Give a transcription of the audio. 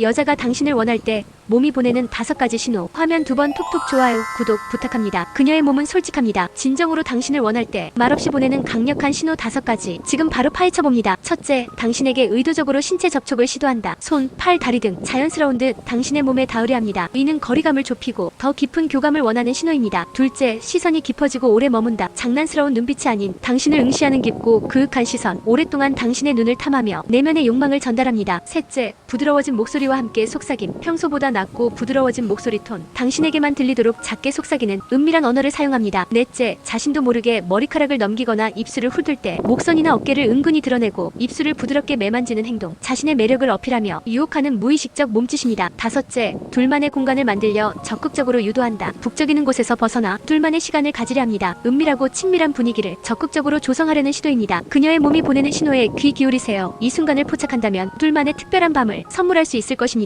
여자가 당신을 원할 때 몸이 보내는 다섯 가지 신호. 화면 두 번 톡톡 좋아요, 구독 부탁합니다. 그녀의 몸은 솔직합니다. 진정으로 당신을 원할 때 말없이 보내는 강력한 신호 다섯 가지. 지금 바로 파헤쳐 봅니다. 첫째, 당신에게 의도적으로 신체 접촉을 시도한다. 손, 팔, 다리 등 자연스러운 듯 당신의 몸에 닿으려 합니다. 이는 거리감을 좁히고 더 깊은 교감을 원하는 신호입니다. 둘째, 시선이 깊어지고 오래 머문다. 장난스러운 눈빛이 아닌 당신을 응시하는 깊고 그윽한 시선. 오랫동안 당신의 눈을 탐하며 내면의 욕망을 전달합니다. 셋째, 부드러워진 목소리와 함께 속삭임. 평소보다 낮고 부드러워진 목소리 톤. 당신에게만 들리도록 작게 속삭이는 은밀한 언어를 사용합니다. 넷째, 자신도 모르게 머리카락을 넘기거나 입술을 훑을 때 목선이나 어깨를 은근히 드러내고 입술을 부드럽게 매만지는 행동. 자신의 매력을 어필하며 유혹하는 무의식적 몸짓입니다. 다섯째, 둘만의 공간을 만들려 적극적으로 유도한다. 북적이는 곳에서 벗어나 둘만의 시간을 가지려 합니다. 은밀하고 친밀한 분위기를 적극적으로 조성하려는 시도입니다. 그녀의 몸이 보내는 신호에 귀 기울이세요. 이 순간을 포착한다면 둘만의 특별한 밤을 선물할 수 있을 것입니다.